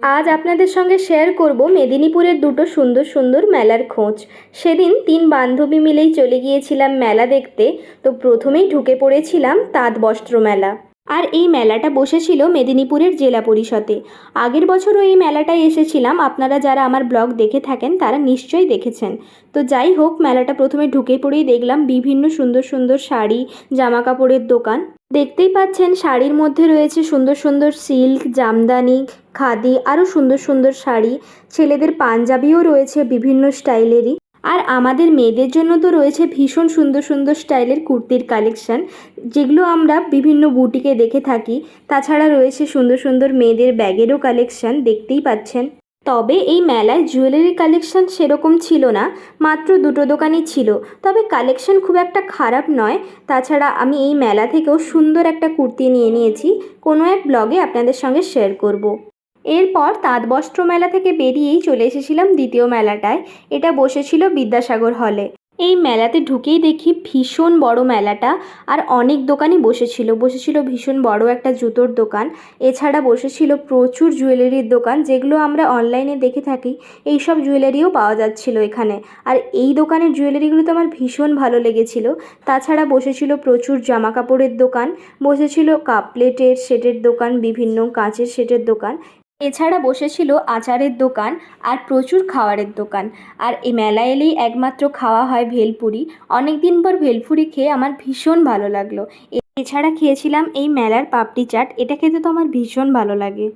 আজ আপনাদের সঙ্গে শেয়ার করব মেদিনীপুরের দুটো সুন্দর সুন্দর মেলার খোঁজ। সেদিন তিন বান্ধবী মিলেই চলে গিয়েছিলাম মেলা দেখতে। তো প্রথমেই ঢুকে পড়েছিলাম তাঁত বস্ত্র মেলা। আর এই মেলাটা বসেছিল মেদিনীপুরের জেলা পরিষদে। আগের বছরও এই মেলাটায় এসেছিলাম। আপনারা যারা আমার ব্লগ দেখে থাকেন, তারা নিশ্চয়ই দেখেছেন। তো যাই হোক, মেলাটা প্রথমে ঢুকে পড়েই দেখলাম বিভিন্ন সুন্দর সুন্দর শাড়ি জামা কাপড়ের দোকান। দেখতেই পাচ্ছেন শাড়ির মধ্যে রয়েছে সুন্দর সুন্দর সিল্ক, জামদানি, খাদি, আরও সুন্দর সুন্দর শাড়ি। ছেলেদের পাঞ্জাবিও রয়েছে বিভিন্ন স্টাইলেরই। আর আমাদের মেয়েদের জন্য তো রয়েছে ভীষণ সুন্দর সুন্দর স্টাইলের কুর্তির কালেকশন, যেগুলো আমরা বিভিন্ন বুটিকে দেখে থাকি। তাছাড়া রয়েছে সুন্দর সুন্দর মেয়েদের ব্যাগেরও কালেকশন, দেখতেই পাচ্ছেন। তবে এই মেলায় জুয়েলারি কালেকশন সেরকম ছিল না, মাত্র দুটো দোকানই ছিল। তবে কালেকশন খুব একটা খারাপ নয়। তাছাড়া আমি এই মেলা থেকেও সুন্দর একটা কুর্তি নিয়ে নিয়েছি। কোনো এক ব্লগে আপনাদের সঙ্গে শেয়ার করব। এরপর তাঁতবস্ত্র মেলা থেকে বেরিয়েই চলে এসেছিলাম দ্বিতীয় মেলাটায়। এটা বসেছিল বিদ্যাসাগর হলে এই মেলাতে ঢুকেই দেখি ভীষণ বড় মেলাটা আর অনেক দোকানই বসেছিল। বসেছিল ভীষণ বড় একটা জুতোর দোকান। এছাড়া বসেছিল প্রচুর জুয়েলারির দোকান, যেগুলো আমরা অনলাইনে দেখে থাকি। এই সব জুয়েলারিও পাওয়া যাচ্ছিল এখানে। আর এই দোকানের জুয়েলারিগুলো তো আমার ভীষণ ভালো লেগেছিল। তাছাড়া বসেছিল প্রচুর জামা কাপড়ের দোকান, বসেছিল কাপ প্লেটের সেটের দোকান, বিভিন্ন কাঁচের সেটের দোকান। এছাড়া বসেছিল আচারের দোকান আর প্রচুর খাওয়ারের দোকান। আর এই মেলা এলেই একমাত্র খাওয়া হয় ভেলপুরি। অনেক দিন পর ভেলপুরি খেয়ে আমার ভীষণ ভালো লাগল। এছাড়া খেয়েছিলাম এই মেলার পাপড়ি চাট। এটা খেতে তো আমার ভীষণ ভালো লাগে।